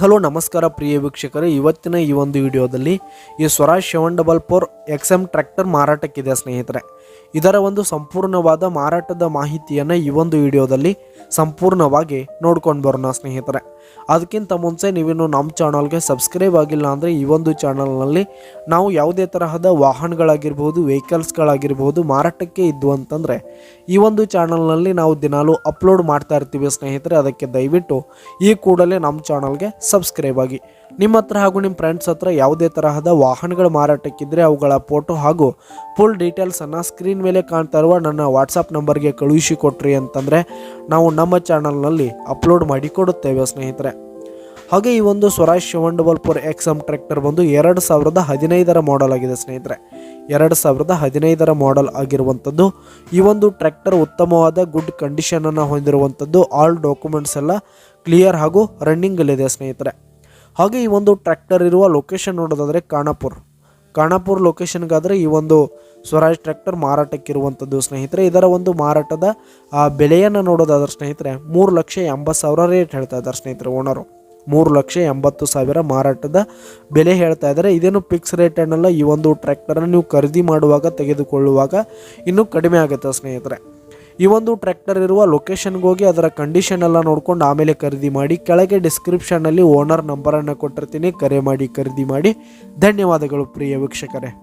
Hello, ನಮಸ್ಕಾರ ಪ್ರಿಯ ವೀಕ್ಷಕರು. ಇವತ್ತಿನ ಈ ಒಂದು ವಿಡಿಯೋದಲ್ಲಿ ಈ Swaraj seven double four X M tractor ಮಾರಾಟಕ್ಕಿದೆ ಸ್ನೇಹಿತರೆ. ಇದರ ಒಂದು ಸಂಪೂರ್ಣವಾದ ಮಾರಾಟದ ಮಾಹಿತಿಯನ್ನು ಈ ಒಂದು ವಿಡಿಯೋದಲ್ಲಿ ಸಂಪೂರ್ಣವಾಗಿ ನೋಡ್ಕೊಂಡು ಬರೋಣ, ಸ್ನೇಹಿತರೆ. ಅದಕ್ಕಿಂತ ಮುಂಚೆ ನೀವಿನ್ನು ನಮ್ಮ ಚಾನಲ್ಗೆ ಸಬ್ಸ್ಕ್ರೈಬ್ ಆಗಿಲ್ಲ ಅಂದರೆ ಈ ಒಂದು ಚಾನಲ್ನಲ್ಲಿ ನಾವು ಯಾವುದೇ ತರಹದ ವಾಹನಗಳಾಗಿರ್ಬೋದು, ವೆಹಿಕಲ್ಸ್ಗಳಾಗಿರ್ಬೋದು ಮಾರಾಟಕ್ಕೆ ಇದ್ದು ಅಂತಂದರೆ ಈ ಒಂದು ಚಾನಲ್ನಲ್ಲಿ ನಾವು ದಿನಾಲೂ ಅಪ್ಲೋಡ್ ಮಾಡ್ತಾ ಇರ್ತೀವಿ ಸ್ನೇಹಿತರೆ. ಅದಕ್ಕೆ ದಯವಿಟ್ಟು ಈ ಕೂಡಲೇ ನಮ್ಮ ಚಾನಲ್ಗೆ ಸಬ್ಸ್ಕ್ರೈಬ್ ಆಗಿ. ನಿಮ್ಮ ಹತ್ರ ಹಾಗೂ ನಿಮ್ಮ ಫ್ರೆಂಡ್ಸ್ ಹತ್ರ ಯಾವುದೇ ತರಹದ ವಾಹನಗಳ ಮಾರಾಟಕ್ಕಿದ್ರೆ ಅವುಗಳ ಫೋಟೋ ಹಾಗೂ ಫುಲ್ ಡೀಟೇಲ್ಸನ್ನು ಸ್ಕ್ರೀನ್ ಮೇಲೆ ಕಾಣ್ತಾ ಇರುವ ನನ್ನ ವಾಟ್ಸಪ್ ನಂಬರ್ಗೆ ಕಳುಹಿಸಿ ಕೊಟ್ರಿ ಅಂತಂದರೆ ನಾವು ನಮ್ಮ ಚಾನಲ್ನಲ್ಲಿ ಅಪ್ಲೋಡ್ ಮಾಡಿ ಕೊಡುತ್ತೇವೆ ಸ್ನೇಹಿತರೆ. ಹಾಗೆ ಈ ಒಂದು ಸ್ವರಾಜ್ ಶಿವಂಡಬಲ್ಪುರ್ ಎಕ್ಸ್ ಎಂ ಟ್ರ್ಯಾಕ್ಟರ್ ಬಂದು ಎರಡು ಸಾವಿರದ ಹದಿನೈದರ ಮಾಡೆಲ್ ಆಗಿದೆ ಸ್ನೇಹಿತರೆ. ಎರಡು ಸಾವಿರದ ಹದಿನೈದರ ಮಾಡೆಲ್ ಆಗಿರುವಂಥದ್ದು, ಈ ಒಂದು ಟ್ರ್ಯಾಕ್ಟರ್ ಉತ್ತಮವಾದ ಗುಡ್ ಕಂಡೀಷನನ್ನು ಹೊಂದಿರುವಂಥದ್ದು ಆಲ್ ಡಾಕ್ಯುಮೆಂಟ್ಸ್ ಎಲ್ಲ ಕ್ಲಿಯರ್ ಹಾಗೂ ರನ್ನಿಂಗಲ್ಲಿದೆ ಸ್ನೇಹಿತರೆ. ಹಾಗೆ ಈ ಒಂದು ಟ್ರ್ಯಾಕ್ಟರ್ ಇರುವ ಲೊಕೇಶನ್ ನೋಡೋದಾದರೆ ಖಾನಾಪುರ್ ಖಾನಾಪುರ್ ಲೊಕೇಶನ್ಗಾದರೆ ಈ ಒಂದು ಸ್ವರಾಜ್ ಟ್ರ್ಯಾಕ್ಟರ್ ಮಾರಾಟಕ್ಕಿರುವಂಥದ್ದು. ಸ್ನೇಹಿತರೆ, ಇದರ ಒಂದು ಮಾರಾಟದ ಬೆಲೆಯನ್ನು ನೋಡೋದಾದ್ರೆ ಸ್ನೇಹಿತರೆ ಮೂರು ಲಕ್ಷ ಎಂಬತ್ತು ಸಾವಿರ ರೇಟ್ ಹೇಳ್ತಾ ಇದ್ದಾರೆ ಸ್ನೇಹಿತರೆ ಓನರು ಮೂರು ಲಕ್ಷ ಎಂಬತ್ತು ಸಾವಿರ ಮಾರಾಟದ ಬೆಲೆ ಹೇಳ್ತಾ ಇದ್ದಾರೆ. ಇದೇನು ಫಿಕ್ಸ್ ರೇಟ್ ಅನ್ನಲ್ಲ, ಈ ಒಂದು ಟ್ರ್ಯಾಕ್ಟರನ್ನು ನೀವು ಖರೀದಿ ಮಾಡುವಾಗ, ತೆಗೆದುಕೊಳ್ಳುವಾಗ ಇನ್ನೂ ಕಡಿಮೆ ಆಗುತ್ತೆ ಸ್ನೇಹಿತರೆ. ಈ ಒಂದು ಟ್ರ್ಯಾಕ್ಟರ್ ಇರುವ ಲೊಕೇಶನ್ಗೆ ಹೋಗಿ ಅದರ ಕಂಡೀಷನ್ ಎಲ್ಲ ನೋಡ್ಕೊಂಡು ಆಮೇಲೆ ಖರೀದಿ ಮಾಡಿ, ಕೆಳಗೆ ಡಿಸ್ಕ್ರಿಪ್ಷನ್ನಲ್ಲಿ ಓನರ್ ನಂಬರನ್ನು ಕೊಟ್ಟಿರ್ತೀನಿ. ಕರೆ ಮಾಡಿ, ಖರೀದಿ ಮಾಡಿ. ಧನ್ಯವಾದಗಳು ಪ್ರಿಯ ವೀಕ್ಷಕರೇ.